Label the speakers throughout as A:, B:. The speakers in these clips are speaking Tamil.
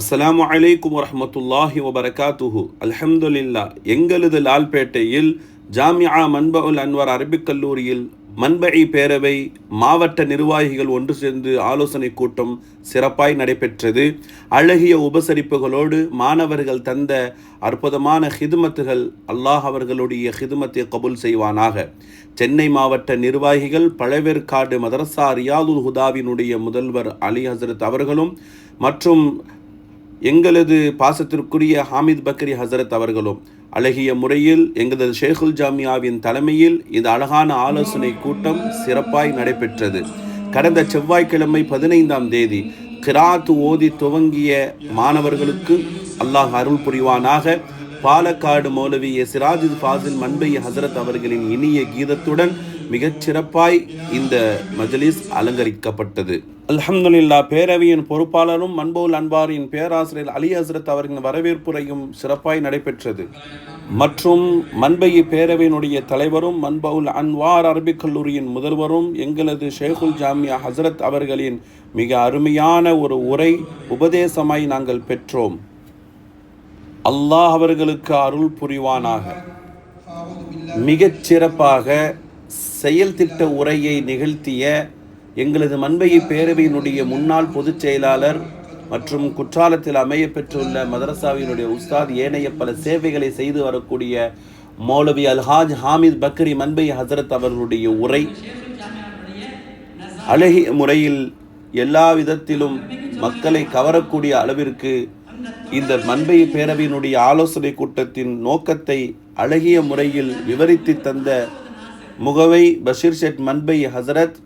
A: அஸ்ஸலாமு அலைக்கும் வரமத்துல்லாஹி வபரகாத்துஹு. அல்ஹம்துலில்லா எங்களது லால்பேட்டையில் ஜாமியா மன்பவுல் அன்வர் அரபிக் கல்லூரியில் மன்பஇ பேரவை மாவட்ட நிர்வாகிகள் ஒன்று சேர்ந்து ஆலோசனை கூட்டம் சிறப்பாய் நடைபெற்றது. அழகிய உபசரிப்புகளோடு மாணவர்கள் தந்த அற்புதமான ஹிதுமத்துகள் அல்லாஹ் அவர்களுடைய ஹிதுமத்தை கபூல் செய்வானாக. சென்னை மாவட்ட நிர்வாகிகள் பழவேற்காடு மதரசா ரியாதுல் ஹுதாவினுடைய முதல்வர் அலி ஹசரத் அவர்களும் மற்றும் எங்களது பாசத்திற்குரிய ஹாமித் பக்ரி ஹசரத் அவர்களும் அழகிய முறையில் எங்களது ஷேகுல் ஜாமியாவின் தலைமையில் இந்த அழகான ஆலோசனை கூட்டம் சிறப்பாய் நடைபெற்றது. கடந்த செவ்வாய்க்கிழமை பதினைந்தாம் தேதி கிராத்து ஓதி துவங்கிய மாணவர்களுக்கு அல்லாஹ் அருள் புரிவானாக. பாலக்காடு மௌலவி சிராஜித் ஃபாசில் மண்பை ஹசரத் அவர்களின் இனிய கீதத்துடன் மிகச் சிறப்பாய் இந்த மஜ்லிஸ் அலங்கரிக்கப்பட்டது. அல்ஹம்துலில்லா பேரவையின் பொறுப்பாளரும் மன்பவுல் அன்பாரின் பேராசிரியர் அலி ஹசரத் அவரின் வரவேற்புரையும் சிறப்பாய் நடைபெற்றது. மற்றும் மண்பையி பேரவையினுடைய தலைவரும் மன்பவுல் அன்வார் அரபிக் கல்லூரியின் முதல்வரும் எங்களது ஷேகுல் ஜாமியா ஹசரத் அவர்களின் மிக அருமையான ஒரு உரை உபதேசமாய் நாங்கள் பெற்றோம். அல்லாஹ் அவர்களுக்கு அருள் புரிவானாக. மிகச் சிறப்பாக செயல் திட்ட உரையை நிகழ்த்திய எங்களது மண்பையை பேரவையினுடைய முன்னாள் பொதுச் செயலாளர் மற்றும் குற்றாலத்தில் அமைய பெற்றுள்ள மதரசாவினுடைய உஸ்தாத் ஏனைய பல சேவைகளை செய்து வரக்கூடிய மௌலவி அல்ஹாஜ் ஹாமித் பக்ரி மன்பை ஹசரத் அவர்களுடைய உரை அழகிய முறையில் எல்லா விதத்திலும் மக்களை கவரக்கூடிய அளவிற்கு இந்த மண்பை பேரவையினுடைய ஆலோசனை கூட்டத்தின் நோக்கத்தை அழகிய முறையில் விவரித்து தந்த முகவை பஷீர் ஷெட் மண்பை ஹசரத்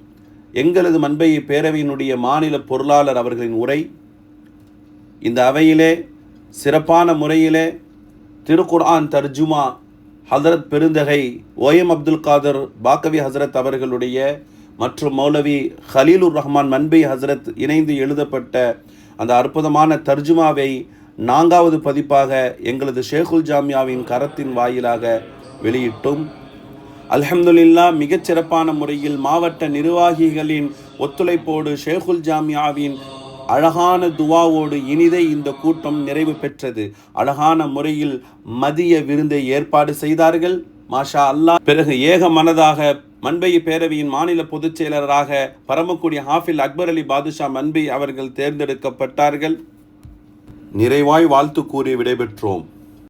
A: எங்களது மண்பை பேரவையினுடைய மாநில பொருளாளர் அவர்களின் உரை. இந்த அவையிலே சிறப்பான முறையிலே திருக்குர்ஆன் தர்ஜுமா ஹசரத் பெருந்தகை ஓஎம் அப்துல் காதர் பாக்கவி ஹசரத் அவர்களுடைய மற்றும் மௌலவி ஹலீலுர் ரஹ்மான் மன்பை ஹசரத் இணைந்து எழுதப்பட்ட அந்த அற்புதமான தர்ஜுமாவை நான்காவது பதிப்பாக எங்களது ஷேகுல் ஜாமியாவின் கரத்தின் வாயிலாக வெளியிட்டோம். அல்ஹம்துலில்லா மிகச்சிறப்பான முறையில் மாவட்ட நிர்வாகிகளின் ஒத்துழைப்போடு ஷேகுல் ஜாமியாவின் அழகான துவாவோடு இனிதை இந்த கூட்டம் நிறைவு பெற்றது. அழகான முறையில் மதிய விருந்தை ஏற்பாடு செய்தார்கள். மாஷா அல்லாஹ். பிறகு ஏக மனதாக மண்பை பேரவையின் மாநில பொதுச் செயலராக பரமக்குடி ஹாஃபில் அக்பர் அலி பாதுஷா மண்பை அவர்கள் தேர்ந்தெடுக்கப்பட்டார்கள். நிறைவாய் வாழ்த்து கூறி விடைபெற்றோம்.